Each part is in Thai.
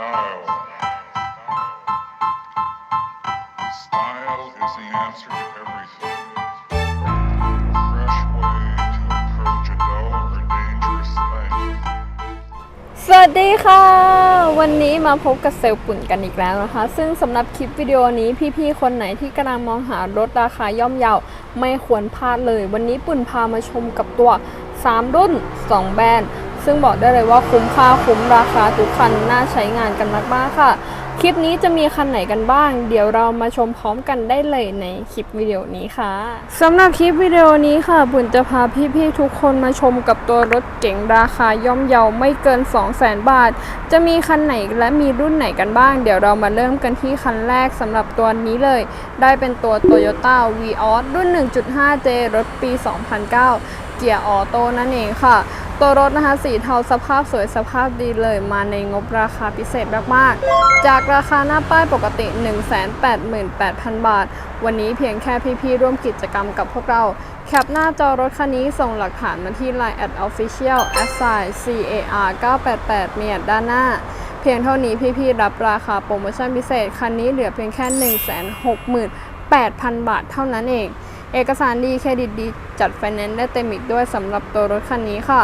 Style. Style is the answer to everything. A fresh way to approach a dull or dangerous thing. สวัสดีค่ะ วันนี้มาพบกับเซลล์ปุ่นกันอีกแล้วนะคะ ซึ่งสำหรับคลิปวิดีโอนี้พี่ๆ คนไหนที่กำลังมองหารถราคาย่อมเยาไม่ควรพลาดเลย วันนี้ปุ่นพามาชมกับตัว 3 รุ่น 2 แบรนด์ ซึ่งบอกได้เลยว่าคุ้มค่าคุ้มราคาทุกคันน่าใช้งานกันมากๆค่ะ คลิปนี้จะมีคันไหนกันบ้าง เดี๋ยวเรามาชมพร้อมกันได้เลยในคลิปวิดีโอนี้ค่ะสำหรับคลิปวิดีโอนี้ค่ะบุญจะพาพี่ๆทุกคนมาชมกับตัวรถเก๋งราคาย่อมเยาไม่เกิน 200,000 บาท จะมีคันไหนและมีรุ่นไหนกันบ้าง เดี๋ยวเรามาเริ่มกันที่คันแรกสำหรับตัวนี้เลย ได้เป็นตัว Toyota Vios รุ่น 1.5J รถปี 2009 เกียร์ออโต้นั่นเองค่ะ ตัวรถนะคะสีเทาสภาพสวยสภาพดีเลยมาในงบราคาพิเศษมากๆ จากราคาหน้าป้ายปกติ 188,000 บาท วันนี้เพียงแค่พี่ๆ ร่วมกิจกรรมกับพวกเรา แคปหน้าจอรถคันนี้ส่งหลักฐานมาที่ Line at official s i car 988มีแอดด้านหน้าเพียงเท่านี้พี่ๆ รับราคาโปรโมชั่นพิเศษ คันนี้เหลือเพียงแค่ 168,000 บาทเท่านั้นเอง เอกสารดีเครดิตดีจัดไฟแนนซ์ได้เต็มอีกด้วยสำหรับตัวรถคันนี้ค่ะ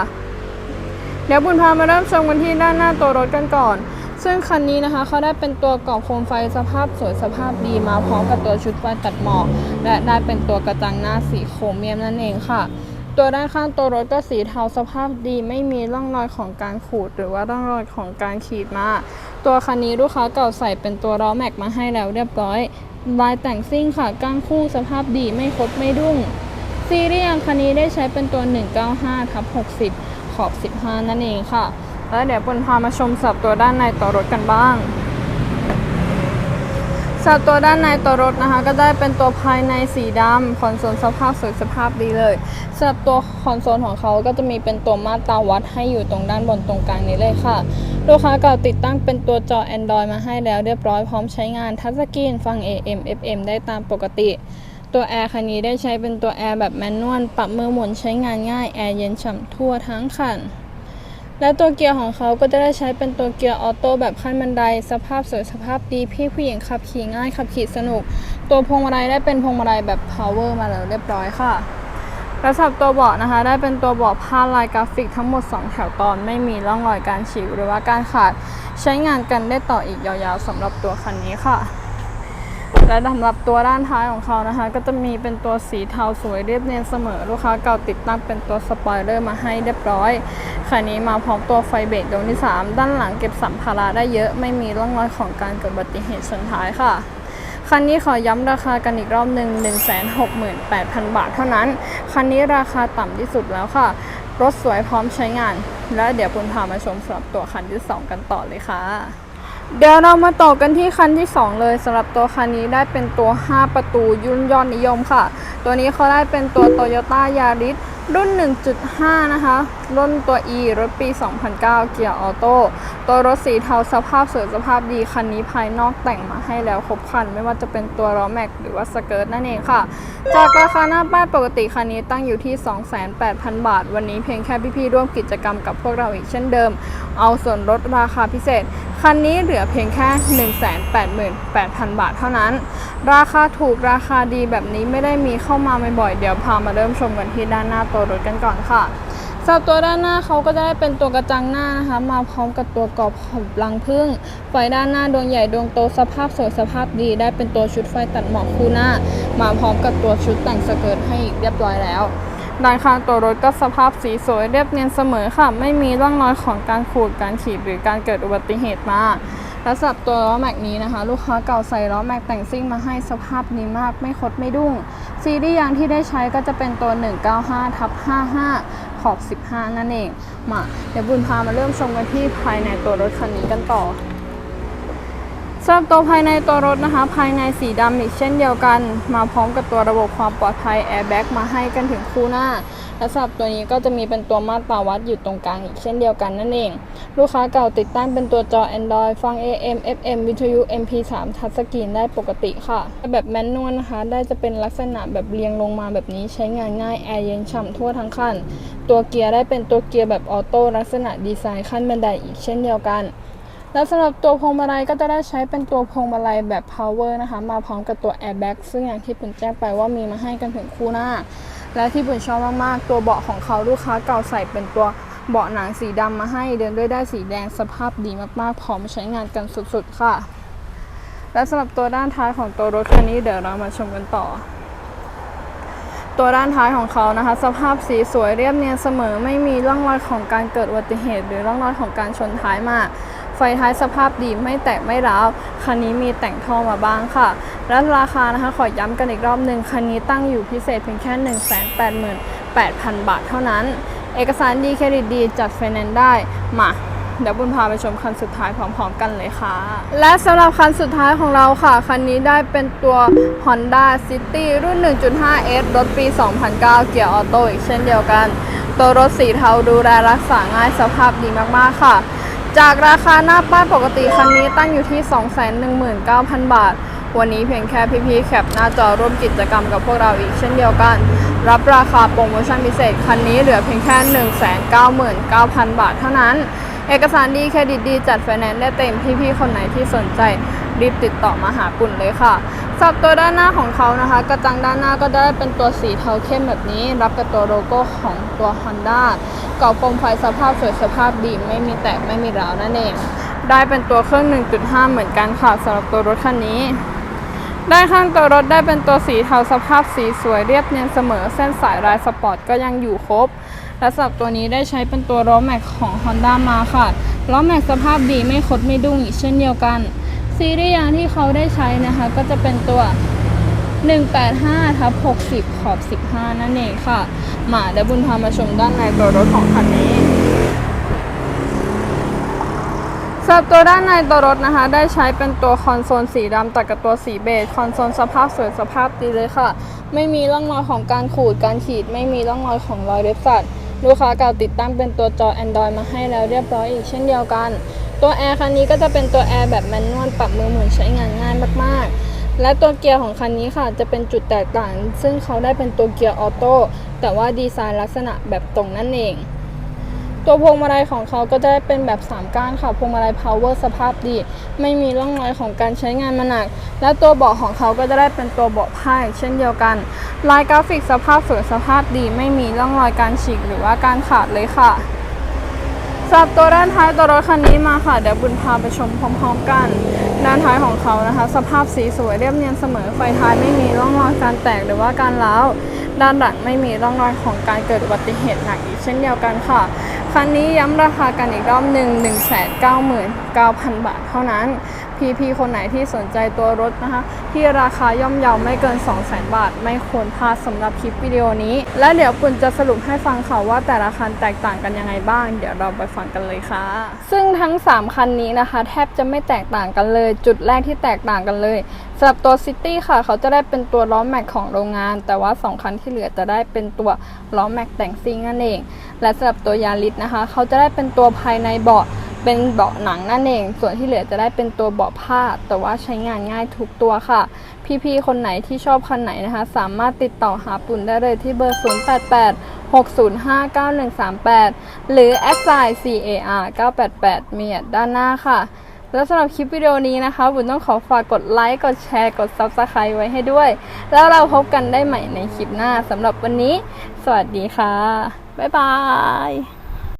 เดี๋ยวบุญพามาเริ่มชมกันที่ด้านหน้าตัวรถกันก่อน ซึ่งคันนี้นะคะเขาได้เป็นตัวกรอบโคมไฟสภาพสวยสภาพดีมาพร้อมกับตัวชุดไฟตัดหมอก และได้เป็นตัวกระจังหน้าสีโครเมียมนั่นเองค่ะ ตัวด้านข้างตัวรถก็สีเทาสภาพดีไม่มีร่องรอยของการขูด หรือว่าร่องรอยของการขีดมาตัวคันนี้ลูกค้าเก่าใส่เป็นตัวล้อแม็กมาให้แล้วเรียบร้อยลายแต่งซิ่งค่ะก้างคู่สภาพดีไม่คดไม่ดุ้งซีเรียงคันนี้ได้ใช้เป็นตัว 195ทับ60 ขอบ 15 นั่นเองค่ะ แล้วเดี๋ยวปนพามาชมสับตัวด้านในตัวรถกันบ้าง สับตัวด้านในตัวรถนะคะ ก็ได้เป็นตัวภายในสีดำคอนโซลสภาพสวยสภาพดีเลยสำหรับตัวคอนโซลของเขาก็จะมีเป็นตัวมาตราวัดให้อยู่ตรงด้านบนตรงกลางนี้เลยค่ะลูกค้าเก่าติดตั้งเป็นตัวจอ Android มาให้แล้วเรียบร้อยพร้อมใช้งานทัชสกรีนฟัง AM FM ได้ตามปกติ ตัวแอร์คันนี้ได้ใช้เป็นตัวแอร์แบบแมนนวลปรับมือหมุนใช้งานง่ายแอร์เย็นฉ่ำทั่วทั้งคัน และตัวเกียร์ของเขาก็จะได้ใช้เป็นตัวเกียร์ออโต้แบบขั้นบันได สภาพสวยสภาพดีพี่ผู้หญิงขับขี่ง่ายขับขี่สนุก ตัวพวงมาลัยได้เป็นพวงมาลัยแบบ power มาแล้วเรียบร้อยค่ะและสำหรับตัวเบาะนะคะ ได้เป็นตัวเบาะผ้าลายกราฟิกทั้งหมด 2 แถวตอนไม่มีร่องรอยการฉีกหรือว่าการขาด ใช้งานกันได้ต่ออีกยาวๆสำหรับตัวคันนี้ค่ะ และสำหรับตัวด้านท้ายของเขานะคะ ก็จะมีเป็นตัวสีเทาสวยเรียบเนียนเสมอลูกค้าเก่าติดตั้งเป็นตัวสปอยเลอร์มาให้เรียบร้อยคันนี้มาพร้อมตัวไฟเบรกดวงที่ 3 ด้านหลังเก็บสัมภาระได้เยอะไม่มีร่องรอยของการเกิดอุบัติเหตุชนท้ายค่ะคันนี้ขอย้ำราคากันอีกรอบหนึ่ง168,000 บาทเท่านั้น คันนี้ราคาต่ำที่สุดแล้วค่ะ รถสวยพร้อมใช้งาน แล้วเดี๋ยวคุณพามาชมสำหรับตัวคันที่ 2 กันต่อเลยค่ะ เดี๋ยวเรามาต่อกันที่คันที่ 2 เลยสำหรับตัวคันนี้ได้เป็นตัว 5 ประตูยุ่นยอดนิยมค่ะ ตัวนี้เขาได้เป็นตัว Toyota Yaris รุ่น 1.5 นะคะ รุ่นตัว E รถปี 2009 เกียร์ออโต้ตัวรถสีเทาสภาพสวยสภาพดี คันนี้ภายนอกแต่งมาให้แล้วครบคัน ไม่ว่าจะเป็นตัวล้อแม็กหรือว่าสเกิร์ตนั่นเองค่ะ จากราคาหน้าป้ายปกติคันนี้ตั้งอยู่ที่28,000 บาท วันนี้เพียงแค่พี่ๆร่วมกิจกรรมกับพวกเราอีกเช่นเดิม เอาส่วนลดราคาพิเศษ คันนี้เหลือเพียงแค่ 188,000 บาทเท่านั้น ราคาถูกราคาดีแบบนี้ไม่ได้มีเข้ามาบ่อยๆเดี๋ยวพามาเริ่มชมกันที่ด้านหน้าตัวรถกันก่อนค่ะสำหรับตัวด้านหน้าเขาก็จะได้เป็นตัวกระจังหน้านะคะ มาพร้อมกับตัวกรอบขอบรังพึ่ง ไฟด้านหน้าดวงใหญ่ดวงโตสภาพสวยสภาพดี ได้เป็นตัวชุดไฟตัดหมอกคู่หน้า มาพร้อมกับตัวชุดแต่งสเกิร์ตให้อีกเรียบร้อยแล้ว ด้านข้างตัวรถก็สภาพสีสวยเรียบเนียนเสมอค่ะ ไม่มีร่องรอยของการขูดการขีดหรือการเกิดอุบัติเหตุมาและสำหรับตัวล้อแม็กนี้นะคะ ลูกค้าเก่าใส่ล้อแม็กแต่งซิ่งมาให้สภาพดีมากไม่คดไม่ดุ้ง ซีรีส์ยางที่ได้ใช้ก็จะเป็นตัว 195ทับ55 ขอบ 15 นั่นเองมาเดี๋ยวบุญพามาเริ่มชมกันที่ภายในตัวรถคันนี้กันต่อ สำหรับตัวภายในตัวรถนะคะ ภายในสีดำอีกเช่นเดียวกัน มาพร้อมกับตัวระบบความปลอดภัยแอร์แบ็กมาให้กันถึงคู่หน้าและสำหรับตัวนี้ก็จะมีเป็นตัวมาตราวัดอยู่ตรงกลางอีกเช่นเดียวกันนั่นเอง ลูกค้าเก่าติดตั้งเป็นตัวจอ Android ฟัง AM FM วิทยุ MP3 ทัชสกรีนได้ปกติค่ะ แบบแมนนวลนะคะ ได้จะเป็นลักษณะแบบเรียงลงมาแบบนี้ใช้งานง่ายแอร์เย็นฉ่ำทั่วทั้งคันตัวเกียร์ได้เป็นตัวเกียร์แบบออโต้ลักษณะดีไซน์ขั้นบันไดอีกเช่นเดียวกัน แล้วสำหรับตัวพวงมาลัยก็จะได้ใช้เป็นตัวพวงมาลัยแบบ power นะคะ มาพร้อมกับตัว airbag ซึ่งอย่างที่ปุ่นแจ้งไปว่ามีมาให้กันถึงคู่หน้า และที่ปุ่นชอบมากๆ ตัวเบาะของเขาลูกค้าเก่าใส่เป็นตัวเบาะหนังสีดำมาให้เดินด้วยได้สีแดงสภาพดีมากๆ พร้อมใช้งานกันสุดๆ ค่ะ และสำหรับตัวด้านท้ายของตัวรถคันนี้เดี๋ยวเรามาชมกันต่อ ตัวด้านท้ายของเขานะคะ สภาพสีสวยเรียบเนียนเสมอไม่มีร่องรอยของการเกิดอุบัติเหตุ หรือร่องรอยของการชนท้ายมา ไฟท้ายสภาพดีไม่แตกไม่ร้าว คันนี้มีแต่งท่อมาบ้างค่ะ และราคานะคะขอย้ำกันอีกรอบหนึ่งคันนี้ตั้งอยู่พิเศษเพียงแค่ 188,000 บาทเท่านั้น เอกสารดีเครดิตดีจัดไฟแนนซ์ได้ มาเดี๋ยวบุญพาไปชมคันสุดท้ายพร้อม ๆ กันเลยค่ะ และสำหรับคันสุดท้ายของเราค่ะ คันนี้ได้เป็นตัว Honda City รุ่น 1.5S รถปี 2009 เกียร์ออโต้อีกเช่นเดียวกัน ตัวรถสีเทาดูแลรักษาง่ายสภาพดีมากๆค่ะ จากราคาหน้าป้ายปกติคันนี้ตั้งอยู่ที่ 219,000 บาท วันนี้เพียงแค่พี่ๆแคปหน้าจอร่วมกิจกรรมกับพวกเราอีกเช่นเดียวกัน รับราคาโปรโมชั่นพิเศษคันนี้เหลือเพียงแค่ 199,000 บาทเท่านั้น เอกสารดี เครดิตดี จัดไฟแนนซ์ได้เต็มพี่ๆคนไหนที่สนใจรีบติดต่อมาหาปุ่นเลยค่ะสำหรับตัวด้านหน้าของเขานะคะ กระจังด้านหน้าก็ได้เป็นตัวสีเทาเข้มแบบนี้ รับกับตัวโลโก้ของตัว Honda กรอบโคมไฟสภาพสวยสภาพดีไม่มีแตกไม่มีร้าวนั่นเอง ได้เป็นตัวเครื่อง 1.5 เหมือนกันค่ะสำหรับตัวรถคันนี้ ได้ข้างตัวรถได้เป็นตัวสีเทาสภาพสีสวยเรียบเนียนเสมอเส้นสายลายสปอร์ตก็ยังอยู่ครบ และสำหรับตัวนี้ได้ใช้เป็นตัวล้อแม็กของ Honda มาค่ะล้อแม็กสภาพดีไม่คดไม่ดุ้งอีกเช่นเดียวกัน ซีรีส์ยางที่เขาได้ใช้นะคะ ก็จะเป็นตัว 185ทับ60 ขอบ 15 นั่นเองค่ะ มาเดี๋ยวบุญพามาชมด้านในตัวรถของคันนี้สำหรับตัวด้านในตัวรถนะคะ ได้ใช้เป็นตัวคอนโซลสีดำตัดกับตัวสีเบจคอนโซลสภาพสวยสภาพดีเลยค่ะ ไม่มีร่องรอยของการขูดการขีด ไม่มีร่องรอยของรอยเล็บสัตว์ลูกค้าเก่าติดตั้งเป็นตัวจอ Android มาให้แล้วเรียบร้อยอีกเช่นเดียวกัน ตัวแอร์คันนี้ก็จะเป็นตัวแอร์แบบแมนนวลปรับมือหมุนใช้งานง่ายมากๆ และตัวเกียร์ของคันนี้ค่ะ จะเป็นจุดแตกต่าง ซึ่งเขาได้เป็นตัวเกียร์ออโต้แต่ว่าดีไซน์ลักษณะแบบตรงนั่นเอง ตัวพวงมาลัยของเขาก็จะได้เป็นแบบ 3 ก้านค่ะพวงมาลัย power สภาพดี ไม่มีร่องรอยของการใช้งานมาหนัก และตัวเบาะของเขาก็จะได้เป็นตัวเบาะผ้าอีกเช่นเดียวกันลายกราฟิกสภาพสวยสภาพดี ไม่มีร่องรอยการฉีกหรือว่าการขาดเลยค่ะ สำหรับตัวด้านท้ายตัวรถคันนี้มาค่ะ เดี๋ยวบุญพาไปชมพร้อมๆกัน ด้านท้ายของเขานะคะ สภาพสีสวยเรียบเนียนเสมอไฟท้ายไม่มีร่องรอยการแตกหรือว่าการร้าวด้านหลังไม่มีร่องรอยของการเกิดอุบัติเหตุหนักอีกเช่นเดียวกันค่ะคันนี้ย้ำราคากันอีกรอบหนึ่ง1 9 9 0 0 0 บาทเท่านั้น พี่ๆคนไหนที่สนใจตัวรถนะคะที่ราคาย่อมเยาไม่เกิน 2 0 0 0 0 0 บาท ไม่ควรพลาดสำหรับคลิปวิดีโอนี้ และเดี๋ยวปุ่นจะสรุปให้ฟังค่ะว่าแต่ละคันแตกต่างกันยังไงบ้าง เดี๋ยวเราไปฟังกันเลยค่ะ ซึ่งทั้ง 3 คันนี้นะคะ แทบจะไม่แตกต่างกันเลย จุดแรกที่แตกต่างกันเลยสำหรับตัวซิตี้ค่ะ เขาจะได้เป็นตัวล้อแม็กของโรงงาน แต่ว่า 2 คันที่เหลือจะได้เป็นตัวล้อแม็กแต่งซิ่งนั่นเอง และสำหรับตัวยาริสนะคะ เขาจะได้เป็นตัวภายในเบาะ เป็นเบาะหนังนั่นเอง ส่วนที่เหลือจะได้เป็นตัวเบาะผ้า แต่ว่าใช้งานง่ายทุกตัวค่ะ พี่ๆ คนไหนที่ชอบคันไหนนะคะ สามารถติดต่อหาปุ่นได้เลยที่เบอร์ 088 605 9138 หรือแอดไซน์ CAR 988เมียด้านหน้าค่ะ แล้วสำหรับคลิปวิดีโอนี้นะคะ บุญต้องขอฝากกดไลค์ กดแชร์ กด Subscribe ไว้ให้ด้วย แล้วเราพบกันได้ใหม่ในคลิปหน้าสำหรับวันนี้ สวัสดีค่ะ บ๊ายบาย